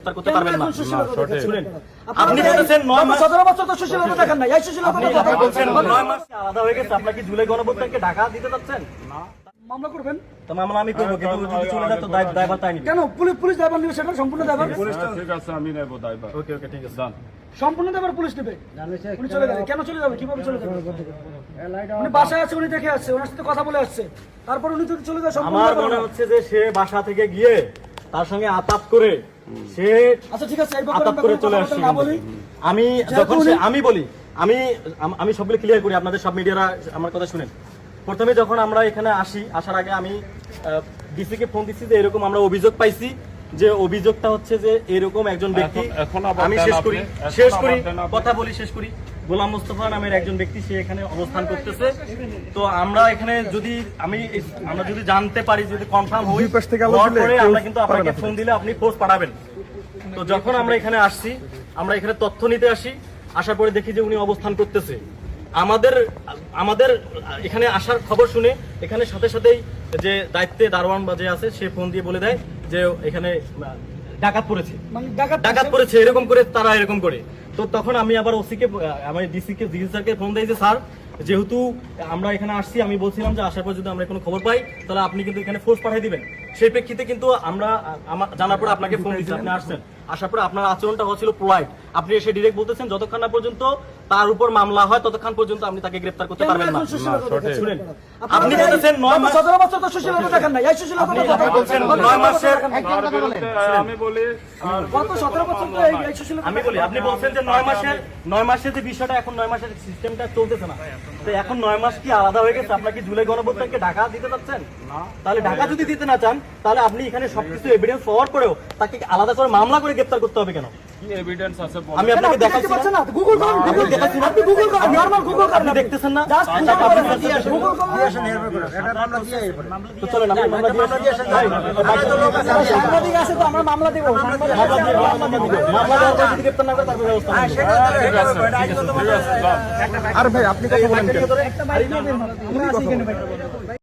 গ্রেফতার করতে পারবেন না। কেন সুশীলতা দেখাচ্ছেন? শুনেন, আপনারা আপনি বলেছেন নয় মাস- সতেরো বছর তো সুশীলতা দেখান না এই সুশীলতা আপনি বলছেন নয় মাস আলাদা হয়ে গেছে আপনার কি জুলাই গণভোটকে ঢাকা দিতে চাচ্ছেন মামলা করবেন? তো মামলা আমি করব কিন্তু যদি চলে যায় তো দায়ভার তাই নিবে। কেন? পুলিশ পুলিশ দায়ভার নেবে সেটা সম্পূর্ণ দায়ভার? ঠিক আছে আমি নেব দায়ভার। ওকে ওকে ঠিক আছে। যান সম্পূর্ণ দায়ভার পুলিশ নেবে? উনি চলে যাবে। কেন চলে যাবে? কীভাবে চলে যাবে? উনি বাসায় আছে উনি দেখে আসছে ওনার সাথে কথা বলে আসছে। তারপর উনি যদি চলে যায় সম্পূর্ণ আমার মনে হচ্ছে যে সে বাসা থেকে গিয়ে তার সঙ্গে আতাপ করে সে আচ্ছা ঠিক আছে আতাপ করে চলে আসছে আমি যখন আমি বলি আমি আমি সবগুলো ক্লিয়ার করি আপনাদের সব মিডিয়ারা আমার কথা শুনেন। প্রথমে যখন আমরা এখানে আসি আসার আগে আমি ডিসি কে ফোন দিচ্ছি যে এরকম আমরা অভিযোগ পাইছি যে অভিযোগটা হচ্ছে যে এরকম একজন ব্যক্তি আমি শেষ করি শেষ করি কথা বলি শেষ করি। গোলাম মোস্তফা নামের একজন ব্যক্তি সে এখানে অবস্থান করতেছে। তো আমরা এখানে যদি আমি আমরা যদি জানতে পারি যদি কনফার্ম হই পরে আমরা কিন্তু আপনাকে ফোন দিলে আপনি ফোর্স পাঠাবেন। তো যখন আমরা এখানে আসছি আমরা এখানে তথ্য নিতে আসি আসার পরে দেখি যে উনি অবস্থান করতেছে। আমাদের আমাদের এখানে আসার খবর শুনে এখানে সাথে সাথেই যে দায়িত্বে দারোয়ান বাজে আছে সে ফোন দিয়ে বলে দেয় যে এখানে ডাকাত পড়েছে। মানে ডাকাত ডাকাত পড়েছে এরকম করে তারা এরকম করে। তো তখন আমি আবার ওসিকে আমার ডিসিকে ডিসি স্যারকে ফোন দিয়েছি স্যার যেহেতু আমরা এখানে আসছি আমি বলছিলাম যে আসার পর যদি আমরা কোনো খবর পাই তাহলে আপনি কিন্তু এখানে ফোর্স পাঠিয়ে দিবেন। সেই প্রেক্ষিতে কিন্তু আমরা জানার পরে আপনাকে ফোন দিচ্ছি আপনি আসছেন। আসার পরে আপনার আচরণটা হচ্ছিল পোলাইট আপনি এসে ডিরেক্ট বলতেছেন যতক্ষণ না পর্যন্ত তার উপর মামলা হয় ততক্ষণ পর্যন্ত আপনি তাকে গ্রেফতার করতে পারবেন না? শুনেন আপনি বলতেছেন নয় মাস সতেরো বছর তো সুশীলতা দেখান না এই সুশীলতা। আপনি বলছেন নয় মাসের আমি বলি গত সতেরো বছর তো এই- সুশীলতা আমি বলি আপনি বলছেন যে নয় মাসের নয় মাসের যে বিষয়টা এখন নয় মাসের সিস্টেমটা চলতেছে না। তো এখন নয় মাস কি আলাদা হয়ে গেছে? আপনার কি জুলাই গণভোটকে ঢাকা দিতে চাচ্ছেন? তাহলে ঢাকা যদি দিতে না চান তাহলে আপনি এখানে সবকিছু এভিডেন্স পাওয়ার পরেও তাকে আলাদা করে মামলা করে গ্রেপ্তার করতে হবে কেন কি এভিডেন্স আছে বলেন। আমি আপনাকে আপনি দেখাচ্ছি না না গুগল করুন গুগল দেখাচ্ছি না। আপনি গুগল করুন নরমাল গুগল করুন আপনি দেখতেছেন না জাস্ট আচ্ছা, গুগল করুন দিয়ে আসেন। গুগল করুন তো চলেন আমরা মামলা দিয়ে আসি। সাংবাদিক আছে তো আমরা মামলা দেবো সাংবাদিক মামলা আছে, মামলা দিয়ে মামলা দেওয়ার পর যদি গ্রেপ্তার না করে তারপর ব্যবস্থা নেব। ঠিক আছে ঠিক আছে ঠিক আছে যান একটা বাইক নিয়ে বের হন। আমরা আছি এখানে বাইক।